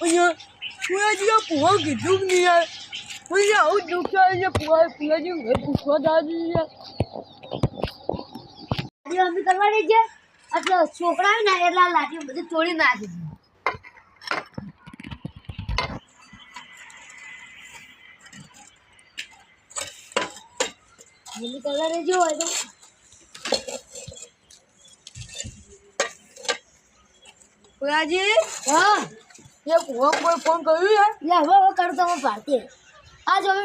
અહીંયા પુરાજી પુવા કીધું નહીં યાર? પછી આવું દુઃખ થાય છે પુવા પુરાજી હવે પૂછવા દાદી યાર. અમે કરવાની છે? એટલે છોકરા ને એટલે લાઠી બધું તોડી નાખી દીધું કરવાની જો હોય તો. પુરાજી હા. એ પુવા કોઈ ફોન કર્યું યાર લે હવે હવે કરું તો હું ભારતી આજ હવે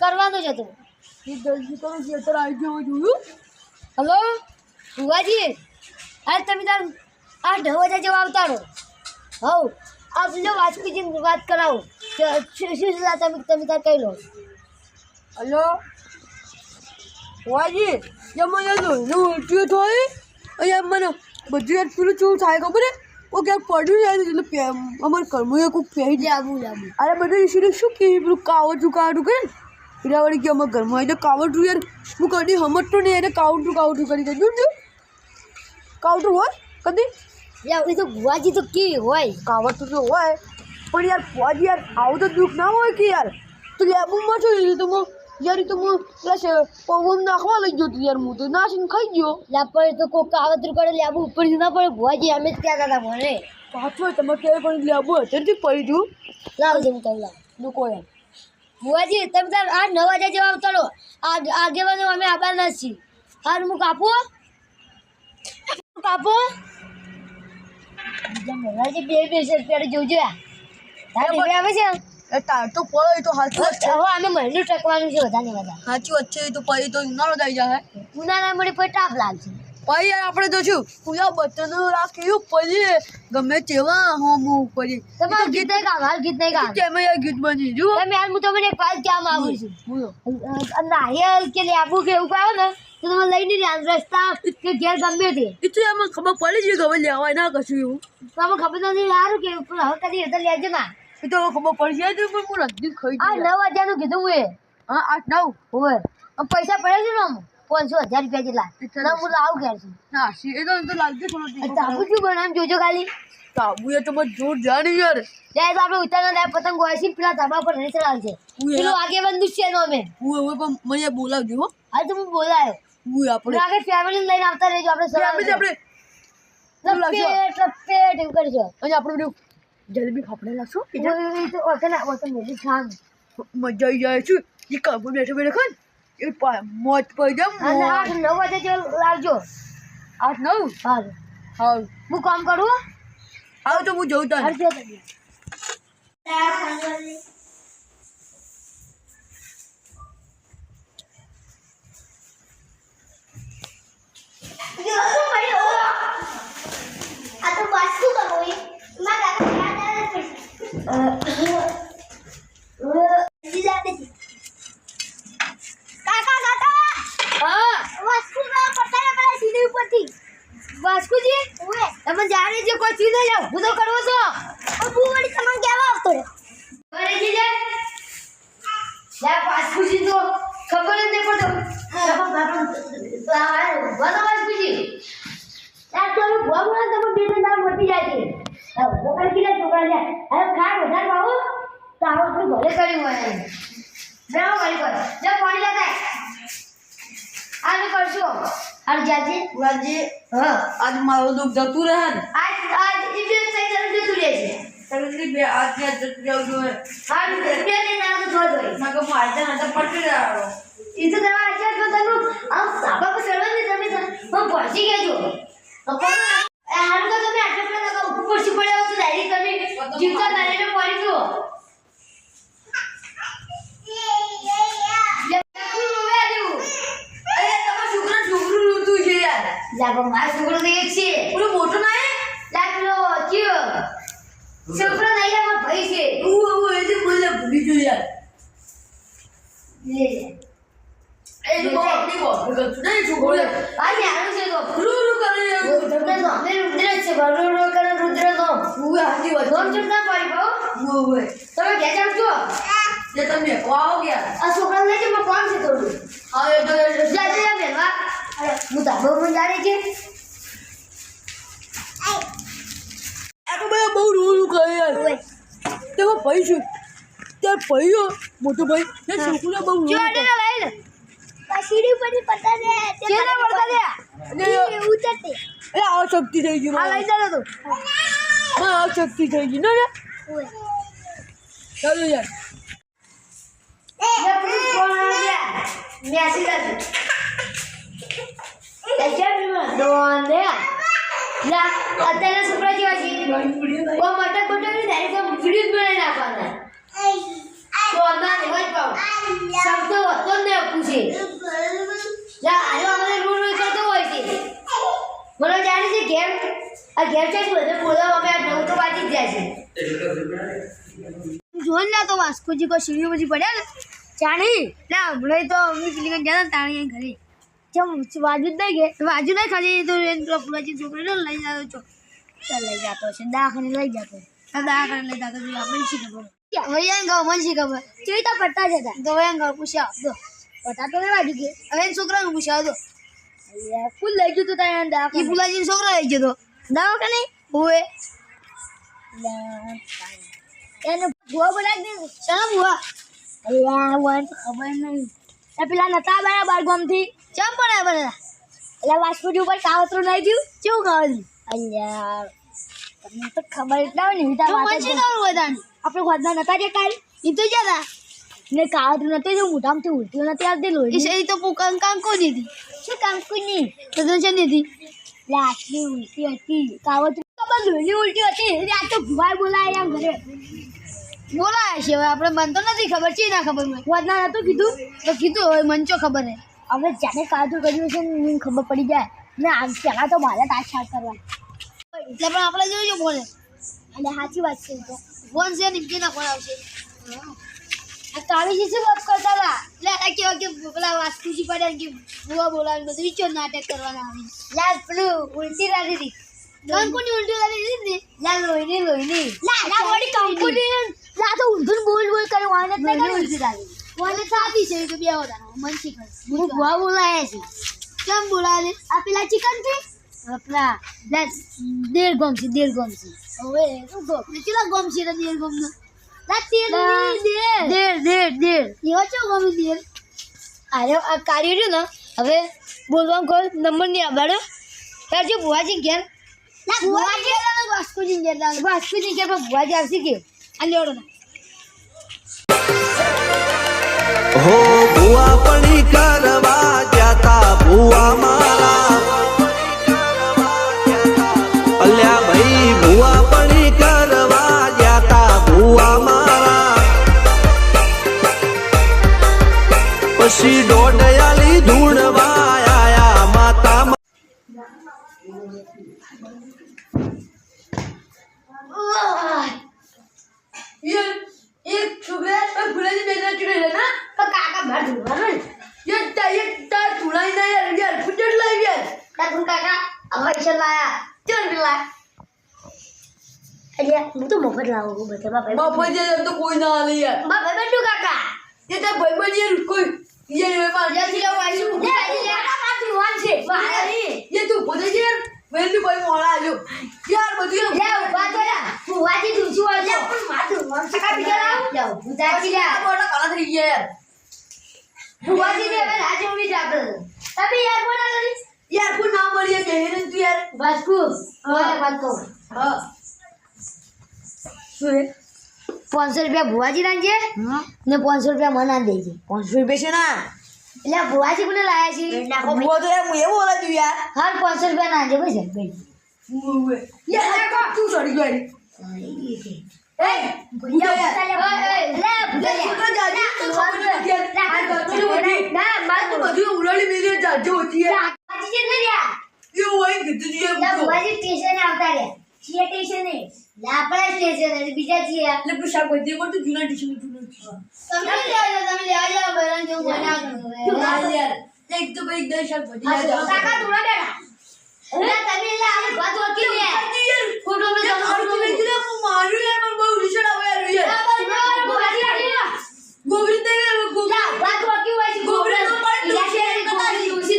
કરવાનો જ હતું એ જલ્દી કરો ખેતર આવી ગયો જોયું? હલો? ભુવાજી આજ તમે તાર આ ઢવજા જેવા આવતા રહો હવ આ બીજો વાજપીજી વાત કરાવો. શું શું તમે તમે તાર કહી લો. હલો? એ મને લોહીનું ઉલટ્યું થાય અહીંયા મને બધું પેલું કેવું થાય ખબર હે ઓ ક્યાંક પડ્યું યાર એટલે અમારે ઘરમાં એક પહેરી જાય જાબુ જાબુ અરે બધું ઈશ્વરે શું કે પેલું કાવટું કાવટું કરે એના વળી કે અમારા ઘરમાં એટલે કાવટું યાર હું કદી સમજતો નહીં એને કાવટું કાવટું કરી દે જોજો કાવટું હોય કદી? યાર એ તો ગુવાજી તો કે હોય? કાવટું તો હોય પણ યાર ફોજી યાર આવું તો દુઃખ ના હોય કે યાર? તો લેબુમાં શું લીધું તો હું યાર તો હું પેલા છે પવન નાખવા લઈ ગયો યાર હું તો. નાસીને ખાઈ ગયો. યા પર તો કોઈ કાવતરું કરે લેબુ ઉપરથી ના પડે ભુવાજી અમે જ કહેતા હતા મને પાછો તમે ક્યારે પણ લેબુ અત્યારથી પડી ગયું. લાવજો હું કહું લાવ. લોકો યાર ભુવાજી તમે તાર આ નવ હજાર જેવા આવતા રહો આ આગેવાનો અમે જ છીએ. હાર હું કાપો કાપો બીજા મોરાજી બે બે ત્યારે જોજો તાર આવે છે? એ તાર તો પડો તો છે. હવે અમે મહિનું ટકવાનું છે વધારે વધારે સાચી વાત છે તો પછી તો ઉનાળો થઈ જાય. ઉનાળા મળી પછી તાપ લાગશે પછી યાર આપણે તો શું પૂજા બચ્ચાનું રાખ્યું પછી ગમે તેવા હોમું પછી તમારું ગીત નહીં ગાવ હાલ ગીત નહીં ગાવ. અમે યાર ગીત બની? જુઓ. તમે હાલ હું તમને એક વાત કહેવા માંગુ છું. બોલો. અ, નારિયેલ કે લેબુ કે એવું કહો ને તો તમે લઈ નહીં રહ્યા રસ્તા કે ઘેર ગમે તે. એ તો એમાં ખબર પડી છે ખબર લેવાય ના કશું એવું. અમે ખબર નથી સારું કે હવે કદી લેજો ના એ તો ખબર પડી જાય તો પણ હું નથી ખાઈ આ નવ હજારનું કીધું એ. હા આઠ નવ? હોય પૈસા પડે છે ને પાંચસો હજાર રૂપિયા જેટલા. એટલે ના હું લાવ ઘેર છું. ના એ તો તો લાગતું થોડું તાબુ શું બનાવ જોજો ખાલી? તાબુ એ તો બસ જોર જાણી યાર. જાય તો આપણે ઉતારના લાય પતંગ ગોળસી પેલા ધાબા પર હું એ- પેલું આગે બંધુ છે નો અમે. હું હવે પણ મને બોલાવજો હો. હા તો હું બોલાયો. હું આપણે આગળ ફેમિલી લઈને આવતા રહેજો આપણે સવારે આપણે. લપેટ લપેટ એવું કરજો. અને આપણે બધું જલેબી ખાપડે લાગશો? કે જા- હું એ તો ઓકે ના ઓકે મેલી મજા આવી જાય છું. એ કાબુ બેઠો બેઠો ખાન એ મોત મોજ પડી જાય અને આઠ નવ વાગે જે લાવજો. આઠ નવ? હારું. હા હું કામ કરું આવ તો હું જઉં ચીજ લઈ હું તો કરવો છો બુવાડી તમને કેવા આવતો રે અરે જીજે લે વાસ્કુજી તો ખબર જ નહીં પડતો. બનો વાસ્કુજી યાર તો હવે ભોગ ના તમે બે ત્રણ દાળ મટી જાય છે ભોગર કીધા છોકરા લે. અરે ખાય વધારે ભાવો તો આવો ભલે કર્યું હોય જાઓ વાળી પર. લે પાણી લેતા આને કરશો અરે જાજી વાજી હા. આજ મારો દુઃખ જતું રહે આજ આજ ઇબે થઈ જતું જતું રહે છે. તમે બે આજ ને જતું રહેવું જોઈએ. હા બે ને ના તો થોડો હોય. ના કે ના તો પટી રહ્યો એ તો દવા આજે તો તમે આમ સાબા પર ચડવાની તમે તો. પણ પહોંચી ગયા છો. પણ હારું તો તમે આટલા પેલા ઉપર પડશે તો ડાયરેક્ટ તમે જીવતા નારીને પડી ગયો લે, કોણ રોવે આજુ? અરે તમારા છોકરા છોકરું રોતું છે યાર. લે, મારો છોકરો તો એક છે. પેલો મોટો ના હે લે, પેલો કયો? છોકરો નહીં લે, ભાઈ છે. હું હું એ જે મને ભૂલી ગયો યાર. લે. એ તો બહુ આપણી બહુ નહીં છોકરો. આ ન્યાણું છે તો રૂ રૂ કરે યાર તમને તો અમે રુદ્ર જ છે ભરો રો કરે રુદ્ર તો હું હાથી વાત ધોમ ચડતા પડી બહુ હું હવે તમે ઘેર જાવ છો? જે તમે આવો ગયા આ છોકરા લઈ જમા કોણ છે થોડું હા એ તો જા જા બેનવા અરે હું તાબો પણ જાણે છે. આ તો બધા બહુ રૂ રૂ કરે યાર. ઓય. ભાઈ છું. ત્યાં ભાઈ હો, મોટો ભાઈ. એ છોકરો બહુ જો રોવે. આને લઈ લે. સીડી ઉપરથી પડતા દે કેના પડતા દે અને ઉતરતે. એ આ શક્તિ થઈ ગઈ આ મારે. લઈ જા તું આ શક્તિ થઈ ગઈ ને? ચાલો યાર. અત્યારે ઓ મટક બટકની ડાયરેક્ટ આમ વીડિયો બનાવી નાખવાના. તો અંદા હોય પાઉં શબ્દ હતો ને પૂછે ઘેર છે બધે, બોલાવ, અમે આ નવ તો વાંચી જાય છે. જોન ના તો વાસ્કોજી કો શિવ બધી પડ્યા ને. જાણી ના હમણાં તો અમે પેલી ગયા તાણી અહીં ઘરે. ચમ વાજુ જ નહીં ગે વાજુ નહીં ખાલી તો એ પેલા પુરાજી છોકરીને લઈ જતો છો લઈ જતો છે દાખને લઈ જતો આ દવાખાને લઈ જતો મને શી ખબર? વૈયા ગયો મને શી ખબર? ચેવી તો પડતા જતા તો વૈયા ગયો પૂછ્યા દો પતા તો લેવા દીધી. હવે છોકરાને પૂછ્યા દો ફૂલ લઈ ગયું તું ત્યાં દવાખાને? એ પુલાજી છોકરો લઈ ગયો તો. દવાખાને હોવે એને ભૂવા બોલાવી દે. ચાલો ભૂવા? અલ્યા વન ખબર નહીં. એ પેલા નતા બાર બાર ગામથી. ચમ પડે બધા એટલે વાસ્કોજી ઉપર કાવતરું નહીં થયું? કેવું ખાવાનું અલ્યા તમને તો ખબર એટલા હોય ને એવી વાત જ નહીં. આપણે ખોદના નતા જે કાલ એ તો જતા ને કાવતરું નથી જો મોઢામાંથી ઉલટીઓ નથી આવતી લોહી એ તો કોઈ દીધી. શું કામ કોઈ નહીં તો છે દીધી. લાટલી ઉલટી હતી. કાવતરી ખબર ઉલટી હતી. આ તો ભુવાઈ બોલાય ઘરે. બોલાયા છે હવે આપણે મન તો નથી ખબર. છે ના ખબર મને વાદના નતું કીધું. તો કીધું હવે મન ચો ખબર હે? હવે જાને કાવતરું કર્યું છે ને ખબર પડી જાય. ને આમ પહેલાં તો મારે તાજ શાક કરવા. એટલે પણ આપણે જોયું ફોન અને સાચી વાત છે. ફોન છે ને કેના ફોન આવશે. આ કાળીજી શું વાત કરતા હતા? એટલે કેવા કે પેલા વાસ્તુજી પડ્યા કે બુવા બોલાવીને બધું વિચો નાટક કરવાના આવી? યાર પેલું ઉલટી રાધી હતી. કંકુની ઉલટી રાધી હતી લા લોહીની લોહીની. લા લા વળી કંકુની લા તો ઊંધું બોલ બોલ કરે વાને જ નહીં ઉલટી રાધી વાને સાથી છે કે બે હોતા મનસી કર હું બુવા બોલાયા છે. કેમ બોલાવે? આ પેલા ચિકનથી? આપણા દેર ગમ છે દેર ગમ છે હવે કેટલા ગમ? છે ગમ નો દેર દેર દેર એવો ચો ગમ દેર અરે આ કાર્ય રહ્યું ને હવે બોલવાનું કોઈ નંબર નહીં આબાડો તાર જો ભુવાજી ઘેર. વાસ્કોજી ઘેર. વાસ્કોજી ઘેર પણ ભુવાજી આવશે કે? આ લેવડો ના. હો ભુવા પણી કરવા જતા ભુવા મારા. યાર એક છોકરા પર ભૂલાજી બેના ચૂડેલા ના? પણ કાકા બહાર ધોવાનું ને યાર તા યાર તાર ધૂળાઈ ના યાર યાર ફૂટેડ લાવી યાર તાર તું કાકા આ પૈસા લાયા. ચાલ પેલા. અલ્યા હું તો મફત લાવું બધા બાપા. બાપા જે એમ તો કોઈ ના હાલે યાર. બાપા બેઠું કાકા? એ તાર ભાઈબંધ યાર કોઈ યાર માર જલ્દી લાવો આવીશું લે કાકા માથું વાન છે મારે એ તું જ યાર? વેલી મોડા આવ્યો યાર બધું લે ઊભા તો યા ફુવાજી દુસુ વાળ લે પણ માથું છે કાકા બીજા લાવ લે ઉધાજી લે આ મોટા થઈ ગયા યાર. હું વાજી દે હવે આજે ઉડી જાતો તમે યાર બોલા લરી યાર કુ ના બોલીએ બેહેન તું યાર. વાસ્કુ હા. વાત હા. શું હે પાંચસો રૂપિયા ભુવાજી નાખજે ને પાંચસો રૂપિયા મને દેજે. પાંચસો રૂપિયા છે ના. એટલે ભુવાજી કોને લાયા છે બુઆ તો એમ હું એવું બોલા તું યાર હાલ પાંચસો રૂપિયા નાખજે ભાઈ ભાઈ યાર તું ચડી ગયો. એ ભૂયા લે, જાજે, તું. આ તો બધું ઉડાડી મેલી જાજે હોતી યાર. એવું હોય કીધું તું એટલે જૂના જૂનું યાર. એક તો ભાઈ દસ લઈ જઈને હું? મારું યાર, મને બહુ રીસડ આવે યાર, યાર. ગોબરી તો યાર, ગોબરી. ગોબરી તો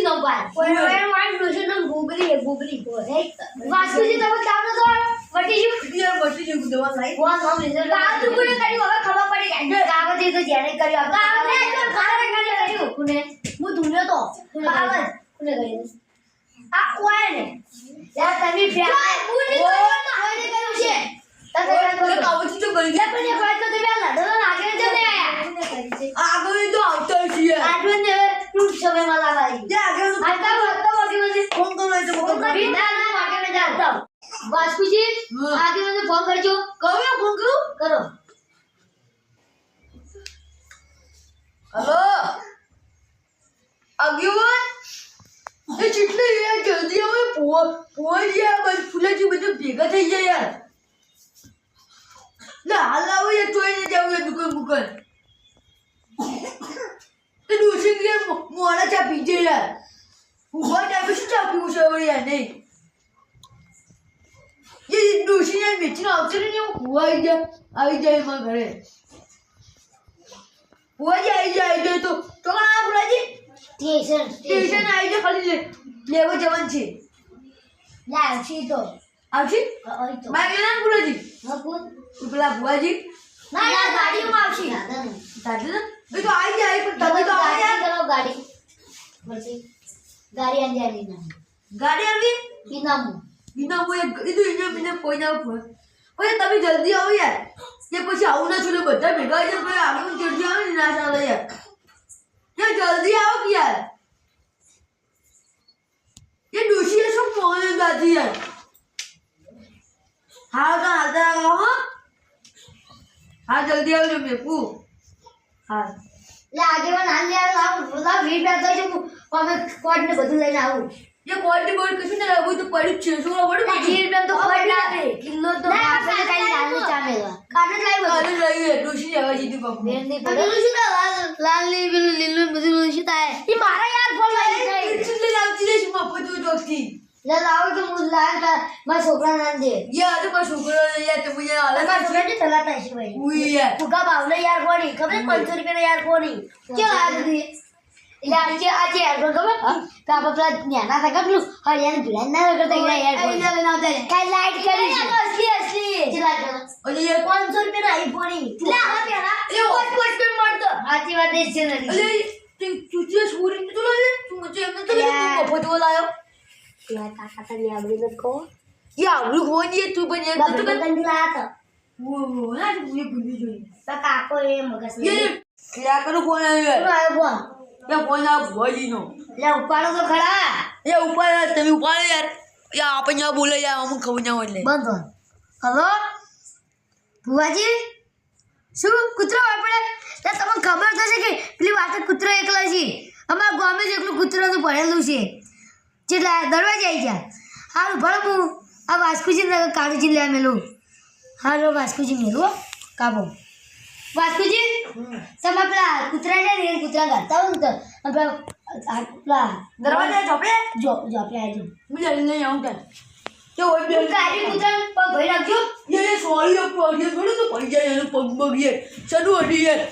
મારે ડોશી એમ વાસ્તુજી તમે કામ નતો વટી ગયું યાર, બટી જેવું દવા લાઈ. કામ તું કોને કર્યું? જેને કર્યું. આપણે તો ખારા કાઢી કર્યું? કોને હું ધૂલ્યો તો. જ કોને કર્યું? આ કોય ને યાર તમે પ્યાર કોને કર્યું છે તમે એટલે કાવજી તો ગઈ લે પણ એ વાત તો તમે આ લડો આગળ જ ને આયા આગળ તો આવતા છીએ આટલું ને ટૂંક સમયમાં લાવાય જે આગળ આટલા વધતો બાકી મને ફોન કરો. એટલે ફોન ફોન કરી ના ના માગે મેં જાતા વાસ્કુજી હા. આગે મને ફોન કરજો. કયો ફોન કરું. કરો. હલો? આગેવાન એ કેટલે યાર જલ્દી આવે પોવા પોવા યાર બસ ફૂલાજી બધું ભેગા થઈ જાય યાર. ના હાલ આવો યાર તોય ને જાવ યાર દુકાન કે મોડા ચા પીજે યાર. ઊભા ટાઈમે શું ચા પીવું છે હવે યાર નહીં એ ડોસી યાર મેચીને આવશે ને હું કુવા આવી જાય આવી જાય એમાં ઘરે કુવાજી આવી જાય આવી જાય તો તો આ ફૂલાજી સ્ટેશન સ્ટેશન આવી જાય ખાલી લેવા જવાનું છે ના છી તો આવશી બાય ફૂલાજી મકુન પેલા ભુવાજી ના ના ગાડીમાં આવશે ને એ તો આવી જાય પણ તમે તો આવો કરો ગાડી આંજી આંજી ના. ગાડી આવી ઇનામુ બીના કોઈ એ તો એને મને કોઈ ના ફોન ઓય તમે જલ્દી આવો યાર. કે પછી આવું ના છોડે બધા ભેગા છે પછી આગળ જલ્દી આવે ને ના ચાલે યાર. યાર જલ્દી આવો કે યાર. એ ડોશી શું ફોન દાદી યાર? હા તો હાલતા આવો હો. હા જલ્દી આવજો મેપુ. હા. લે આગેવાન હાલ લે આવ લાવ વીટ બે તો હું અમે કોટ ને બધું લઈને આવું. એ ક્વોલિટી બોર્ડ કશું ના લાવું તો પડ્યું જ છે. શું ખબર ના પડી વીટ તો કોટ ના આપે કિલ્લો તો આપણે ના, કઈ લાલ ના. ચામેલા કાઢ જ લાવી કાલે એ ડોશી જવા જીધું બાપુ બેનની પેલું શું લાલ લાલની પેલું લીલું બધું શું થાય. ઈ મારા યાર ફોન લઈ જાય એટલે લાવતી રહીશ મફત ચોકથી. લે લાવ તો હું લાલ કા મારા છોકરા ના દે યાર તો મારા છોકરાને યાર તો યાર હાલત મારા છોકરા ને ચલાતા છે ભાઈ? ઉઈ યાર. ફુગા બાવલે યાર કોની? ખબર પાંચસો રૂપિયા યાર કોની? કે આ દીધી એટલે આજે આજે યાર કોણ ખબર? તો આપણે પેલા ન્યાના હતા પેલું હરિયાણ ભીલાન ના કરતા ગયા યાર કોણ કાઈ લાઈટ કરી અસલી અસલી કેટલા કરો અને યાર પાંચસો રૂપિયા ના આઈફોન લે આ પેલા. એ ઓટ પોસ્ટ પે મળતો સાચી વાત છે નથી અલે તું ચૂચે છોરી તો લાવે તું મને એમ તો. મફત લાયો. યાર કાકા તને આવડી ન કહો યાર આવડું હોય તું પણ એમ તો બાબુ Wow, તને લાયા ઓ ના તું aku yang જોઈ તો તો kalau ક્યાં કરો ફોન આવ્યો શું આવ્યો ફોન યાર ફોન આ ભોજીનો લે ઉપાડો તો ખરા યાર ઉપર યાર તમે ઉપાડો યાર યાર આપણે યાર બોલે યાર અમુક ખબર ના હોય એટલે હલો ભુવાજી શું કૂતરો પડે ત્યાં તમને ખબર થશે કે પેલી વાત કૂતરો એકલા છે. અમારા ગામે જ એકલું કૂતરાનું ભરેલું છે. જેટલા દરવાજે આવી ગયા. સારું ભણ હું આ વાસ્કુજી કાળુજી લઈ મેલું હારો વાસ્કુજી મેલું કાબો વાસ્કુજી તમે પેલા કૂતરા છે ને કૂતરા ગાતા હોય ને તો પેલા દરવાજા જોપે જો ચોપડે આવી જાઉં હું જલ્દી નહીં આવું ત્યાં જો બેન કાઢી કૂતરા પગ ભરી નાખજો. એ સોરી પગ થોડું તો પડી જાય એનું પગ બગીએ ચડું હટી જાય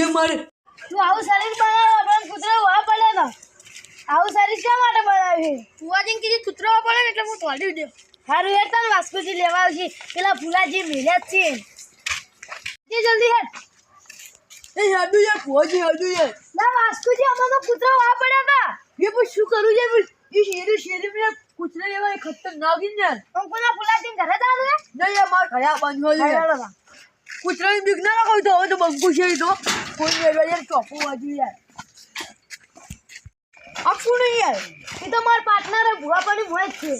એ મારે તું આવું સારી બનાવો કૂતરા વાહ હતા આવું સારી શા માટે બનાવી તું આજે કીધી કૂતરાવા પડે એટલે હું તોડી દઉં સારું યાર તને વાસ્કોજી લેવા આવશે. પેલા ફૂલાજી મેળ્યા જ છે. જે જલ્દી યાર એ યાદુ યાર ફૂલાજી યાદુ યાર. ના વાસ્કોજી અમારો કૂતરા વા પડ્યા હતા એ પણ શું કરું છે એ શેરી શેરી મેં કૂતરા લેવા ખતરનાક યાર. અંકુના ફૂલાજી ઘરે જ આવે નહીં યાર મારા ઘરે બાંધવા કૂતરાની બીક ના રાખો તો હવે તો બંકુ છે તો. કોઈ યાર ચોપો વાજુ યાર. આપશું નહીં યાર. એ તો મારા પાર્ટનર ભૂવા પાણી ભૂવા જ છે.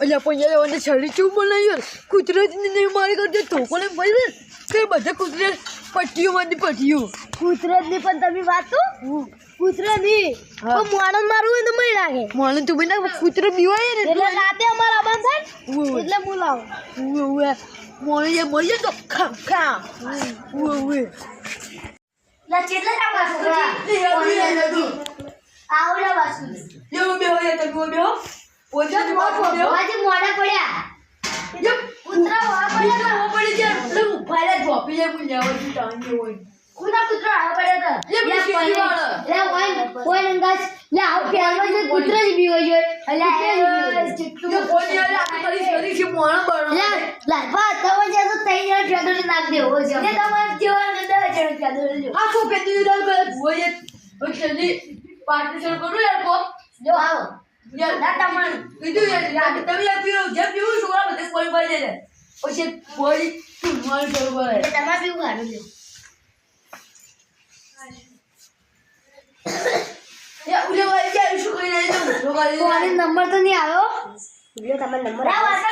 એટલે પણ યાર મને છેલ્લી ચૂપ બનાવી યાર. કુદરતને નહીં મારી કરજો તો પણ ભલે તે બધા કુદરત પટ્ટીઓ માંથી પટ્ટીઓ. કુદરતની પણ તમે વાત તો કૂતરાની પણ મોણન મારું હોય એને મય લાગે મોણન તું બના કૂતરો બીવાય ને એટલે રાતે અમારા અબાન થાય એટલે હું ઉવે ઉવે. મોણે મળી તો ખમ ખમ ઉવે ઉવે. લા કેટલા કામ કરે આવડા વાસુ એવું બે હોય તમે બે હો. પોતે જ વાત બે હો. આજે મોડા પડ્યા. જે કૂતરા વા પડ્યા કૂતરો પડી જાય એટલે ઉફાડે ધોપી જાય હું લેવા છું ટાંગે હોય. કુના કૂતરા આ પડ્યા લે, હતા પેલી શેરડી વાળા. લે ઓય ઓય નંગાસ લે આવ પહેલો જે કૂતરા જ બીવો છે. એટલે જે કોઈ યાર આ તારી શરીર છે મોણા લે બનો લાલપા તમે જે તો તઈ જણા ટ્રેક્ટર નાખ દેવો છે. ને તમારે જેવા ને દસ જણ યાદ રહેજો આખો પેટી દાલ કરે? ભુવાએ ઓછેલી પાર્ટી શરૂ કરું યાર કો જો. આવો. યાર ના તમારું કીધું યાર તમે યાર પીરો પીવું છોકરા બધે કોઈ દે પછી ભુવાજી તું શરૂ કરે? એટલે તમારે પીવું હારું લ્યો યાર ઉલે વાઈ યાર શું કરી રહી નંબર તો નહીં આવ્યો? જો તમે નંબર આ વાત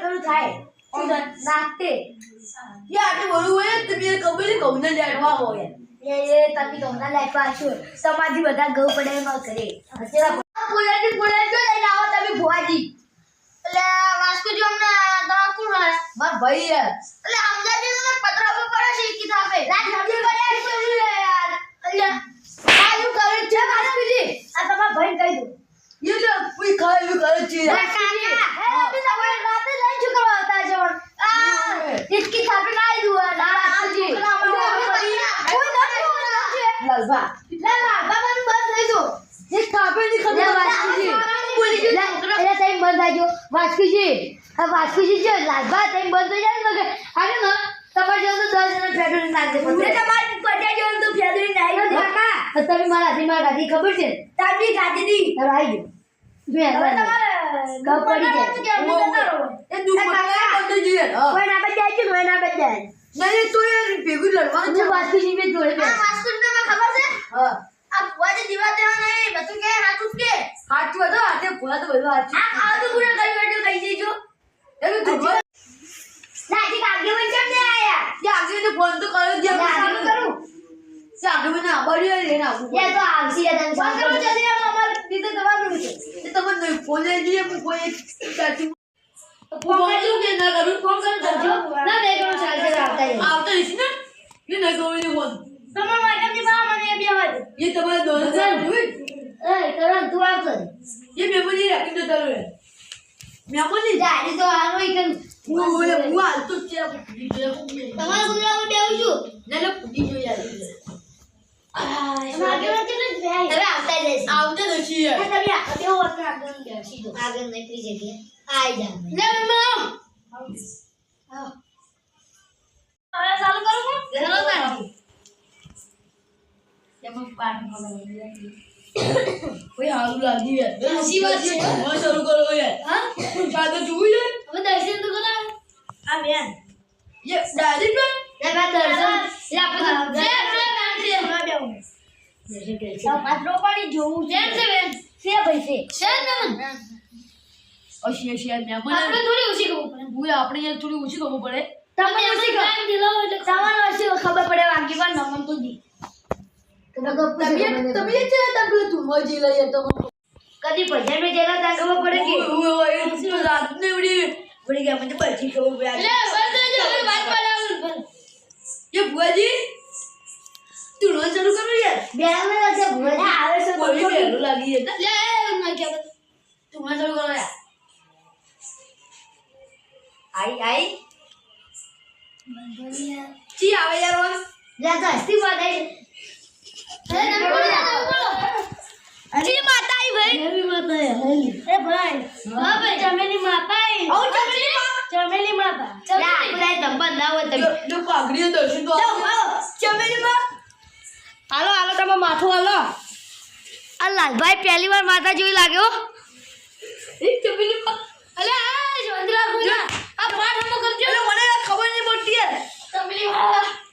કરું થાય? નાખતે યાર આટલું બધું હોય તમે નહીં કમને લેવા હોય. એ તમે ગમના લાયક છો. તમારી બધા ગૌ પડે એમાં કરે હસેલા પુરાની પુરાની જો લઈને આવો તમે ભુવાજી. એટલે વાસ્તુ જો અમને દવા કોણ માર ભાઈ એટલે અમદાજી તો પત્ર પર પડે છે કી સાચું આ ખાવ તો પૂરા કરી ફોન તો કર્યો મને ના હું એ તો આવસી તમને નહીં ફોન ફોન કરું કે ના કરું ફોન કરું જજો ના બેકગ્રાઉન્ડ ચાલશે આવતા આવતા ઇસ ને? ને ના કહું મને બે વાત. એ તમારે દોસ્ત જોઈ? એ તરત દુઆ કર એ મેમોરી રાખી દો તારું મેમોરી જાડી તો આનો એક હું ઓલે હું હાલતો જ છે તમારા ગુજરાતમાં બેવું છું? ના ના ફૂટી જો યાર. આવતા નથી આગળ નીકળી જગ્યા આવી. જાય ચાલુ કરું હું પાણી કોઈ હારું લાગી યાર. હસી વાત છે. હવે શરૂ કરો યાર. હા? કાદો જોઈ લે હવે દર્શન તો કરા આ બેન. યે ડાયરેક્ટ બેન લે બા દર્શન. લે આપણે લે લે બેન છે હા દર્શન કે છે પાત્રો પાણી જોવું છે. છે બેન છે ભાઈ છે. છે ને ઓશી શેર ને આપણે થોડી ઓછી કરવું પડે. હું આપણે યાર થોડી ઓછી કરવું પડે. તમે ઓછી ટાઈમ દિલાવો એટલે તમારે ઓછી ખબર પડે વાંકી પણ નમન તો દી. તમે જ છે તા પેલું તું મજી લઈએ તો. કદી ભજન મેં જેલા તા ખબર પડે કે? હું હોય તો રાત ને ઉડી પડી ગયા મને પછી ખબર પડે લે બસ જો વાત પડાવું એ ભુવાજી તું રોજ શરૂ કર યાર? બે મે આજે ભુવાજી આવે છે બોલી બેરું લાગી જતા લે ના કે તું મને શરૂ કર યાર. આઈ આઈ. ચી આવે યાર લે તો હસ્તી બધાઈ ચમેલી માતા આઈ ઓ ચમેલી ચમેલી માતા લે આપણે નંબર ના હોય તમે. જો પાઘડી દર્શન તો ચમેલી માં. હાલો હાલો તમે માથું હાલો. આ લાલભાઈ પહેલી વાર માતા જોઈ લાગ્યો. એક અલે આ જોંદરા આ પાઠ હમો કરજો. મને ખબર નહીં પડતી યાર. ચમેલી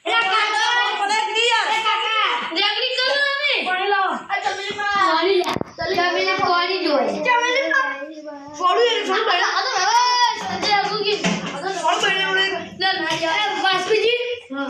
એ કાકા મને નહીં યાર એ કાકા રેગડી કરો ને પાણી લાવો આ ચમેલી માં સોરી લે તમે કોની જોઈ ચમેલી માં છોડું યાર છોડ આ તો હવે સંજય આગુકી છોડ બને ઉડે લે ના યાર વાસ્તુજી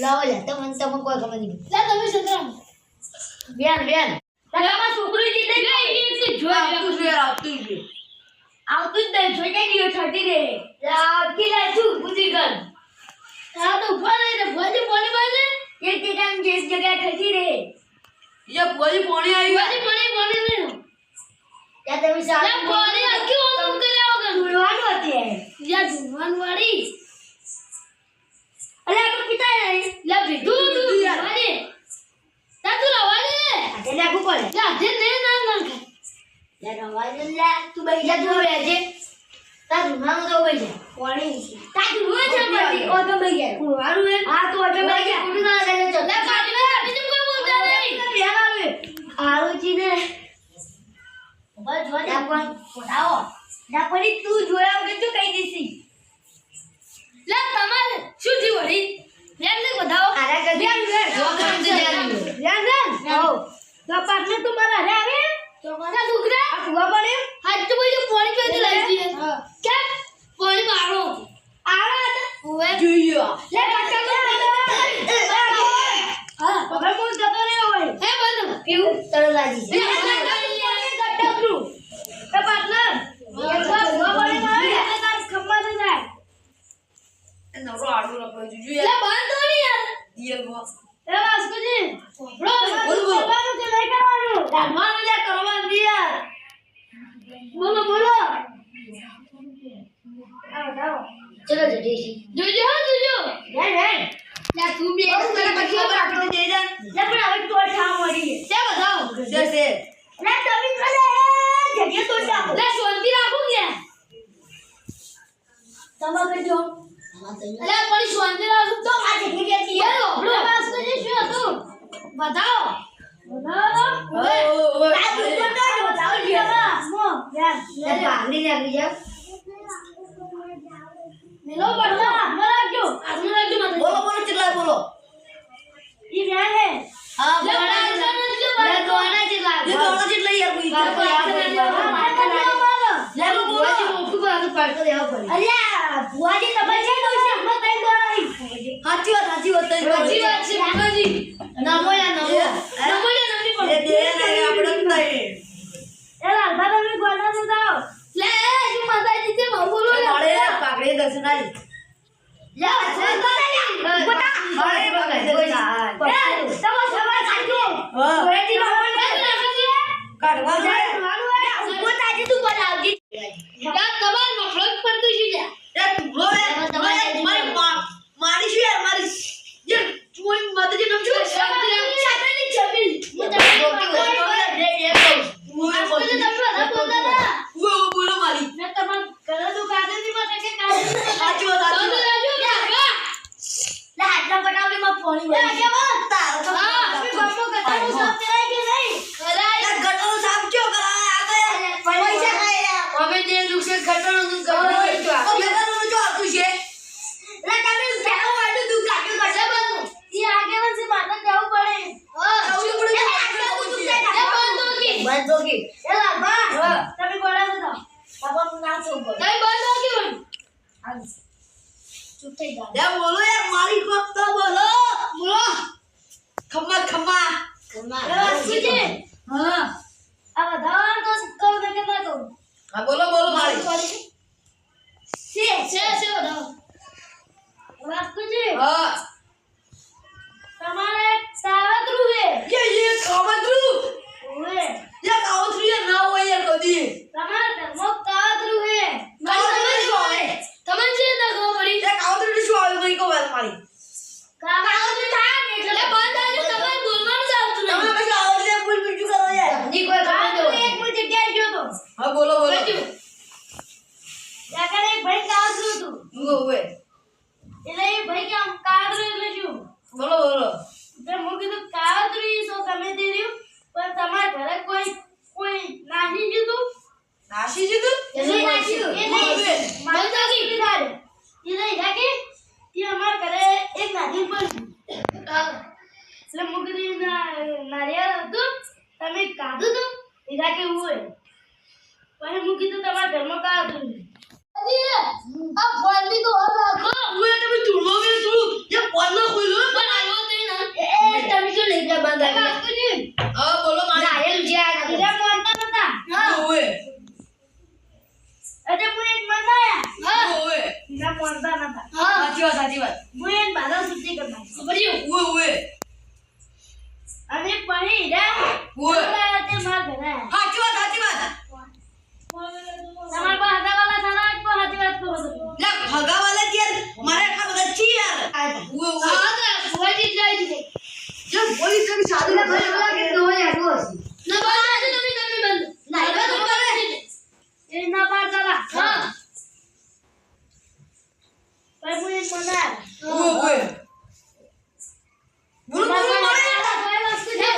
લાવો લે તમને તમને કોઈ તમે બેન બેન તમારા છોકરી જીતે ગઈ જોઈ આવતું આવતું જ આવતું જોઈ કઈ ગયો છટી રે આવતી લે છું બુદ્ધિ ગન હા તો ભલે ભલે ભલે ભલે એક જગ્યા એક જગ્યા ઠકી રહે યા બોલી પોણી આવી બોલી પોણી પોણી નહીં. યા તમે સાલ યા બોલી આખી ઓમ કરે વગર ઢૂંઢવાનું હતી યા ઢૂંઢવાન વાળી અરે આપણે પિતા નહીં. યા ભીધું તું વાળી તા. તું લવાલે આજે લાગુ પડે. યા આજે ને ના ના યાર વાળી લે તું બેજા તું બેજે તા ઢૂંઢવાનું તો બેજે પોણી તા ઢૂંઢે છે પછી ઓ તો બેજે ઢૂંઢવાનું હા તો એટલે બેજે કુટી ના લાગે તો આરુજીને ઉપર જો દે પણ પોતાઓ ડાપડી તું જોયા વગર તો કહી દીસી લે તમારે શું જી વળી? લેન ને બતાવો આરા કરી લેન લે જો કામ દે લેન લેન આવો તો પાટને તું મારા રે આવે? તો મારા દુકરા આ કુવા પડે હાથ તો બોલ પાણી પે તો લઈ દે કે પાણી મારો આરા ઓએ જોયો લે કાકા હા. પકડ મોન કયું તળલાજી કરી આવ કરી અલ્યા ભુવાજી તમે જે કહો છો અમે તઈ બોલાવી સાચી વાત સાચી વાત તઈ સાચી વાત છે ભુવાજી. નમો યા નમો નમો યા નમની પણ એ દે ને આપણે તઈ એલા ભાઈ તમે ગોલા લે એ વળી. વળી તારો તો ગટરો સાફ કરાય. આ તો પૈસા ખાય હવે જે દુખશે ગટરો અરે મુએન મનાયા હા ઓએ સીધા મોરતા ના થા હા સાચી વાત સાચી વાત મુએન બાધા સુતી કરવા પછી ઓએ ઓએ અને પહી રે ઓએ તે માર ધરા સાચી વાત સાચી વાત તમાર બા હતા વાલા તારા એક પર સાચી વાત કહો તો લે ભગા વાલા યાર મારે આખા બધા છી યાર ઓએ ઓએ હા તો બોલી જાય છે જો બોલી તમે સાદુ ના ભાઈ વાલા કે તો હોય આ રોજ ના બા તમે તમે બંધ ના બા તો કરે એ na base lá. ઉએ બોલો બોલો મારે પાસે વસ્તુ છે?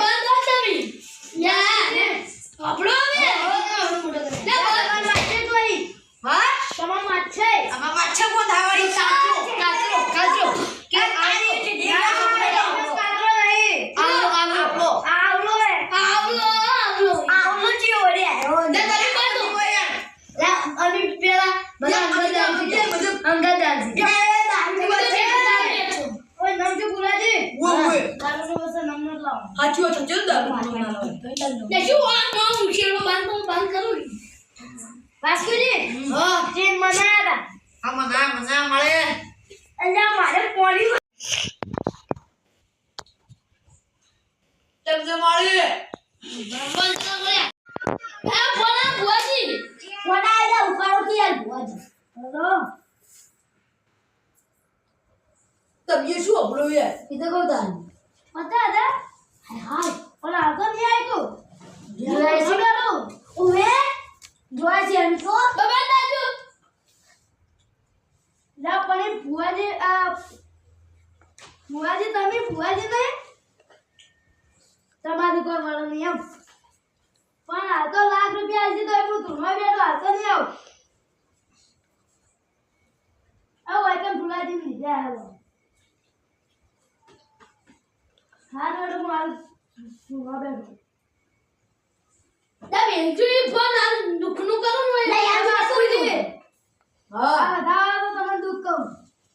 આપણો હવે. લે, તમારા માટે જ હોય. હા? તમારા માટે છે. આમાં પાછા કોણ ધાવાડી? કાચરો કાચરો કાચરો કે આ રીતે દેખા કાચરો આપણો નહીં. આવલો આવલો આવલો હે. આવલો, આવલો. આવલો ચિયો રે લે, તમે બાંધો. લે, અમે પેલા બધા અંગત આવી છે. અંગત આવી છે. ઓય, નામ શું બોલાજી? દારૂનો વસ્તુ નામ ન લાવો. સાચી વાત સાચી વાત લે, શું આ નામ ઉછેરનો બાંધો બંધ કરું? વાસ્કુજી, ચેન બનાયા હતા. આમાં ના મના મળે અલ્યા, મારે પોણી તમને મળે તમે શું અબળો યાર ભુવાજી તમે ભુવાજી નહીં તમારી કોઈ વાળો નહીં એમ. પણ આ તો લાખ રૂપિયા તો એમનું ધૂળમાં બેઠો હાલ તો નહીં આવું. આવો એકમ ભુલાજી લીધે હાલો. હા તો હું હાલ ધૂળમાં બેઠો. તમે હાલ દુઃખનું કરો ને એટલે યાર વાસુ હા હા તો તમને દુઃખ કહું.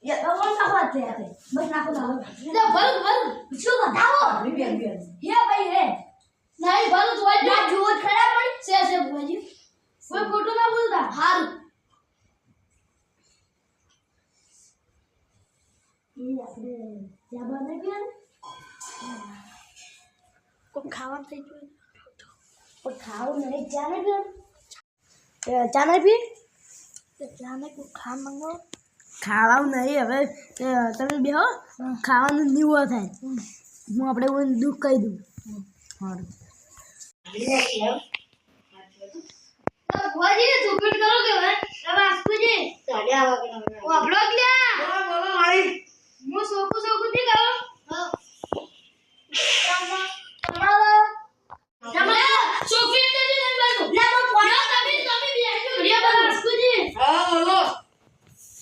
યાર તો કોણ નાખવા છે આપણે બસ નાખો નાખો લે ભર ભર શું બતાવો બેન બેન બેન હે ભાઈ હે નહીં ભલે તો હોય ના જુઓ જ ખરા પણ છે છે ભુવાજી કોઈ ખોટું ના બોલતા હારું એ આપણે ત્યાં બને કે કોઈ ખાવાનું થઈ ગયું કોઈ ખાવું નહીં ચા નહીં પીવાનું ચા નહીં પી ચા નહીં કોઈ ખાવા માંગો ખાવાનું નહીં હવે તમે બે ખાવાનું નિવો થાય હું આપણે એવું દુઃખ કહી દઉં સારું ભુવાજી ને સુકટ કરો કે ભાઈ તમે આસ્કુજી ઓ આપણો જ લ્યા બોલો બોલો મારી હું સોકુ સોકુ થી કરો તમારો તમારો સોકટ તો નહીં બાજુ લે તો કોણ તમે તમે બી આજો ઘડિયા પર આસ્કુજી હા બોલો